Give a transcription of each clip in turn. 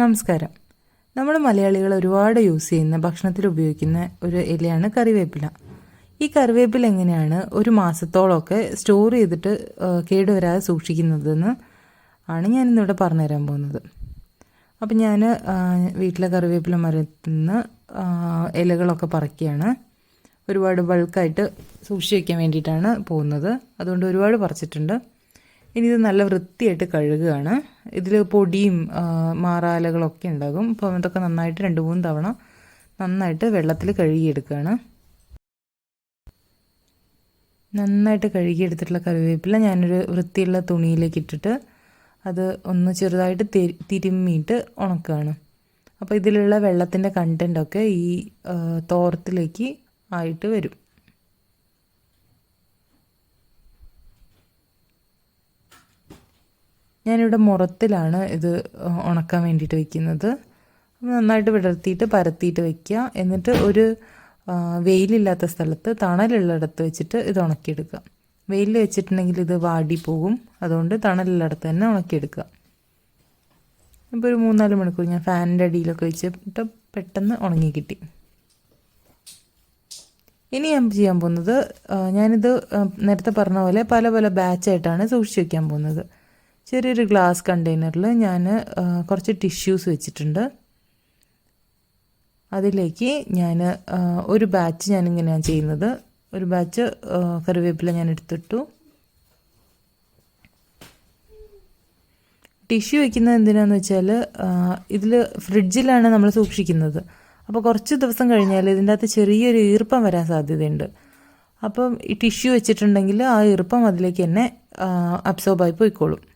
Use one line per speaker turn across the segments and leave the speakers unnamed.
നമസ്കാരം. നമ്മൾ മലയാളികൾ ഒരുപാട് യൂസ് ചെയ്യുന്ന ഭക്ഷണത്തിൽ ഉപയോഗിക്കുന്ന ഒരു ഇലയാണ് കറിവേപ്പില. ഈ കറിവേപ്പില എങ്ങനെയാണ് ഒരു മാസത്തോളമൊക്കെ സ്റ്റോർ ചെയ്തിട്ട് കേടുവരാതെ സൂക്ഷിക്കുന്നതെന്ന് ആണ് ഞാനിന്നിവിടെ പറഞ്ഞുതരാൻ പോകുന്നത്. അപ്പം ഞാൻ വീട്ടിലെ കറിവേപ്പില മരത്തിൽ നിന്ന് ഇലകളൊക്കെ പറിക്കുകയാണ്. ഒരുപാട് ബൾക്കായിട്ട് സൂക്ഷിച്ച് വയ്ക്കാൻ വേണ്ടിയിട്ടാണ് പോകുന്നത്. അതുകൊണ്ട് ഒരുപാട് പറിച്ചിട്ടുണ്ട്. ഇനി ഇത് നല്ല വൃത്തിയായിട്ട് കഴുകുകയാണ് ഇതിൽ പൊടിയും മാറാലകളൊക്കെ ഉണ്ടാകും. അപ്പോൾ അതൊക്കെ നന്നായിട്ട് രണ്ട് മൂന്ന് തവണ നന്നായിട്ട് വെള്ളത്തിൽ കഴുകിയെടുക്കുകയാണ് നന്നായിട്ട് കഴുകിയെടുത്തിട്ടുള്ള കറിവേപ്പില ഞാനൊരു വൃത്തിയുള്ള തുണിയിലേക്ക് ഇട്ടിട്ട് അത് ഒന്ന് ചെറുതായിട്ട് തിരുമ്മിയിട്ട് ഉണക്കുകയാണ് അപ്പോൾ ഇതിലുള്ള വെള്ളത്തിന്റെ കണ്ടന്റൊക്കെ ഈ തോർത്തിലേക്ക് ആയിട്ട് വരും. ഞാനിവിടെ മുറത്തിലാണ് ഇത് ഉണക്കാൻ വേണ്ടിയിട്ട് വെക്കുന്നത്. നന്നായിട്ട് വിടർത്തിയിട്ട് പരത്തിയിട്ട് വെക്കുക. എന്നിട്ട് ഒരു വെയിലില്ലാത്ത സ്ഥലത്ത് തണലുള്ളിടത്ത് വെച്ചിട്ട് ഇത് ഉണക്കിയെടുക്കുക. വെയിലിൽ വെച്ചിട്ടുണ്ടെങ്കിൽ ഇത് വാടി പോകും. അതുകൊണ്ട് തണലുള്ളിടത്ത് തന്നെ ഉണക്കിയെടുക്കുക. ഇപ്പോൾ ഒരു മൂന്നാൽ മണിക്കൂർ ഞാൻ ഫാനിന്റെ അടിയിലൊക്കെ വെച്ചിട്ട് പെട്ടെന്ന് ഉണങ്ങി കിട്ടി. ഇനി ഞാൻ ചെയ്യാൻ പോകുന്നത് ഞാനിത് നേരത്തെ പറഞ്ഞ പോലെ പല പല ബാച്ചായിട്ടാണ് സൂക്ഷിച്ച് വയ്ക്കാൻ പോകുന്നത്. ചെറിയൊരു ഗ്ലാസ് കണ്ടെയ്നറിൽ ഞാൻ കുറച്ച് ടിഷ്യൂസ് വെച്ചിട്ടുണ്ട്. അതിലേക്ക് ഞാൻ ഒരു ബാച്ച് ഞാനിങ്ങനെയാണ് ചെയ്യുന്നത്. ഒരു ബാച്ച് കറിവേപ്പില ഞാൻ എടുത്തിട്ടു. ടിഷ്യൂ വയ്ക്കുന്നത് എന്തിനാന്ന് വെച്ചാൽ ഇതിൽ ഫ്രിഡ്ജിലാണ് നമ്മൾ സൂക്ഷിക്കുന്നത്. അപ്പോൾ കുറച്ച് ദിവസം കഴിഞ്ഞാൽ ഇതിന്റെ അകത്ത് ചെറിയൊരു ഈർപ്പം വരാൻ സാധ്യതയുണ്ട്. അപ്പം ഈ ടിഷ്യൂ വെച്ചിട്ടുണ്ടെങ്കിൽ ആ ഈർപ്പം അതിലേക്ക് തന്നെ അബ്സോർബായി പോയിക്കോളും.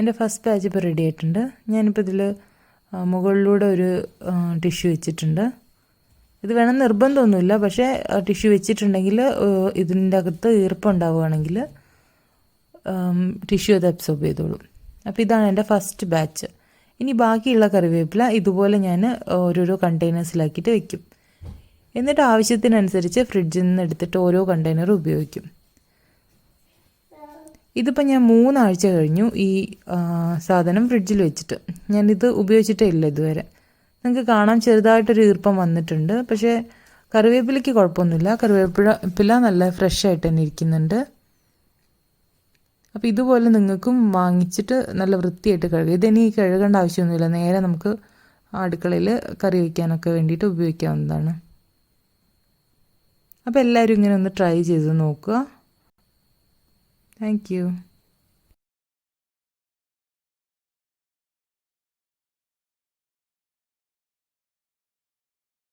എന്റെ ഫസ്റ്റ് ബാച്ച് ഇപ്പോൾ റെഡി ആയിട്ടുണ്ട്. ഞാനിപ്പോൾ ഇതിൽ മുകളിലൂടെ ഒരു ടിഷ്യൂ വെച്ചിട്ടുണ്ട്. ഇത് വേണം നിർബന്ധമൊന്നുമില്ല. പക്ഷേ ടിഷ്യൂ വെച്ചിട്ടുണ്ടെങ്കിൽ ഇതിന്റെ അകത്ത് ഈർപ്പം ഉണ്ടാവുകയാണെങ്കിൽ ടിഷ്യൂ അത് അബ്സോർബ് ചെയ്തോളും. അപ്പോൾ ഇതാണ് എന്റെ ഫസ്റ്റ് ബാച്ച് ഇനി ബാക്കിയുള്ള കറിവേപ്പില ഇതുപോലെ ഞാൻ ഓരോരോ കണ്ടെയ്നേഴ്സിലാക്കിയിട്ട് വെക്കും. എന്നിട്ട് ആവശ്യത്തിനനുസരിച്ച് ഫ്രിഡ്ജിൽ നിന്ന് എടുത്തിട്ട് ഓരോ കണ്ടെയ്നർ ഉപയോഗിക്കും. ഇതിപ്പോൾ ഞാൻ മൂന്നാഴ്ച കഴിഞ്ഞു ഈ സാധനം ഫ്രിഡ്ജിൽ വെച്ചിട്ട്. ഞാനിത് ഉപയോഗിച്ചിട്ടേ ഇല്ല ഇതുവരെ. നിങ്ങൾക്ക് കാണാൻ ചെറുതായിട്ടൊരു ഈർപ്പം വന്നിട്ടുണ്ട്. പക്ഷേ കറിവേപ്പിലയ്ക്ക് കുഴപ്പമൊന്നുമില്ല. കറിവേപ്പില പില നല്ല ഫ്രഷ് ആയിട്ട് തന്നെ ഇരിക്കുന്നുണ്ട്. അപ്പോൾ ഇതുപോലെ നിങ്ങൾക്കും വാങ്ങിച്ചിട്ട് നല്ല വൃത്തിയായിട്ട് കഴുകുക. ഇതിനി കഴുകേണ്ട ആവശ്യമൊന്നുമില്ല. നേരെ നമുക്ക് അടുക്കളയിൽ കറി വയ്ക്കാനൊക്കെ വേണ്ടിയിട്ട് ഉപയോഗിക്കാവുന്നതാണ്. അപ്പോൾ എല്ലാവരും ഇങ്ങനെ ഒന്ന് ട്രൈ ചെയ്ത് നോക്കുക. Thank you.